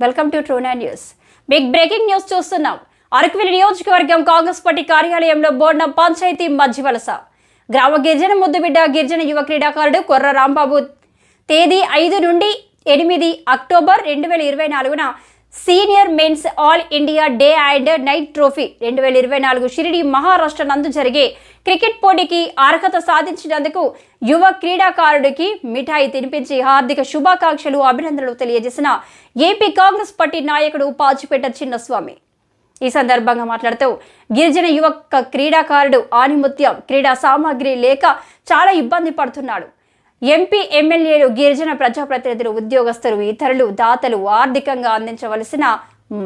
Welcome to ట్రూనా news big breaking news చూస్తున్నాం. అరకువిలి నియోజకవర్గం కాంగ్రెస్ పార్టీ కార్యాలయంలో బోర్డం పంచాయతీ మధ్య వలస. గ్రామ గిరిజన ముద్దుబిడ్డ గిరిజన యువ క్రీడాకారుడు కొర్ర రాంబాబు తేదీ ఐదు నుండి ఎనిమిది అక్టోబర్ రెండు వేల ఇరవై నాలుగున senior men's all India day and night trophy రెండు వేల ఇరవై నాలుగు షిరిడి మహారాష్ట్ర నందు జరిగే క్రికెట్ పోటీకి అర్హత సాధించినందుకు యువ క్రీడాకారుడికి మిఠాయి తినిపించి హార్దిక శుభాకాంక్షలు అభినందనలు తెలియజేసిన ఏపీ కాంగ్రెస్ పార్టీ నాయకుడు పాచిపేట చిన్నస్వామి. ఈ సందర్భంగా మాట్లాడుతూ గిరిజన యువ క్రీడాకారుడు ఆనిముత్యం క్రీడా సామాగ్రి లేక చాలా ఇబ్బంది పడుతున్నాడు. ఎంపీ ఎమ్మెల్యేలు గిరిజన ప్రజాప్రతినిధులు ఉద్యోగస్తులు ఇతరులు దాతలు ఆర్థికంగా అందించవలసిన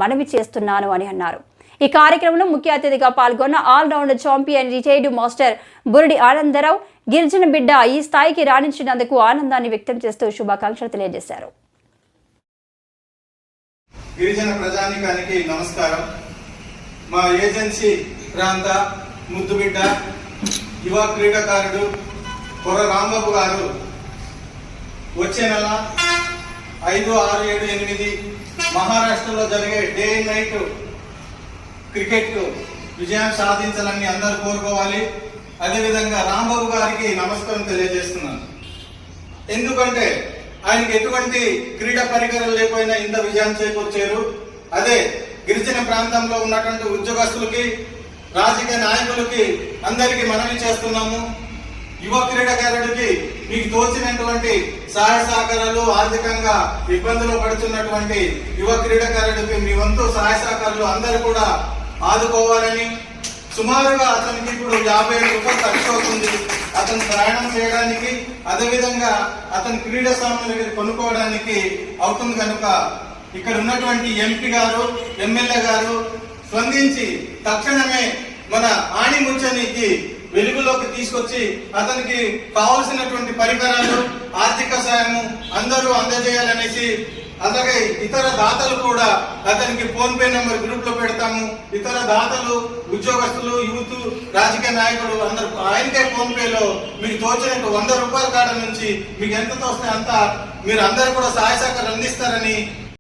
మనవి చేస్తున్నాను అని అన్నారు. ఈ కార్యక్రమంలో ముఖ్య అతిథిగా పాల్గొన్న allrounder champion retired master Burudi Anandarao గిరిజన బిడ్డ ఈ స్థాయికి రాణించినందుకు ఆనందాన్ని వ్యక్తం చేస్తూ శుభాకాంక్షలు తెలియజేశారు. గిరిజన ప్రజానికానికి నమస్కారం. మా ఏజెన్సీ ప్రాంత ముద్దుబిడ్డ యువ క్రీడాకారుడు కొర రాంబాబు గారు వచ్చే నెల ఐదు ఆరు ఏడు ఎనిమిది మహారాష్ట్రలో జరిగే డే నైట్ క్రికెట్ విజయం సాధించాలని అందరూ కోరుకోవాలి. అదేవిధంగా రాంబాబు గారికి నమస్కారం తెలియజేస్తున్నాను. ఎందుకంటే ఆయనకి ఎటువంటి క్రీడా పరికరాలు లేకపోయినా ఇంత విజయం చేకూర్చారు. అదే గిరిజన ప్రాంతంలో ఉన్నటువంటి ఉద్యోగస్తులకి రాజకీయ నాయకులకి అందరికీ మనవి చేస్తున్నాము. యువ క్రీడాకారుడికి మీకు తోచినటువంటి సహాయ సహకారాలు ఆర్థికంగా ఇబ్బందులు పడుతున్నటువంటి యువ క్రీడాకారుడికి మీ వంతు సహాయ సహకారాలు అందరూ కూడా ఆదుకోవాలని సుమారుగా అతనికి ఇప్పుడు యాభై ఏడు రూపాయలు ఖర్చు అవుతుంది. అతను ప్రయాణం చేయడానికి అదేవిధంగా అతను క్రీడా సామాన్లు కొనుక్కోవడానికి అవుతుంది కనుక ఇక్కడ ఉన్నటువంటి ఎంపీ గారు ఎమ్మెల్యే గారు స్పందించి తక్షణమే మన ఆణి ముచ్చనికి వెలుగులోకి తీసుకొచ్చి అతనికి కావలసినటువంటి పరికరాలు ఆర్థిక సాయము అందరూ అందజేయాలనేసి అలాగే ఇతర దాతలు కూడా అతనికి ఫోన్ పే నెంబర్ గ్రూప్లో పెడతాము. ఇతర దాతలు ఉద్యోగస్తులు యూత్ రాజకీయ నాయకులు అందరూ ఆయనకే ఫోన్ పేలో మీకు తోచినట్టు వంద రూపాయల కాడ నుంచి మీకు ఎంత తోస్తే అంత మీరు అందరు కూడా సహాయ సహకారం అందిస్తారని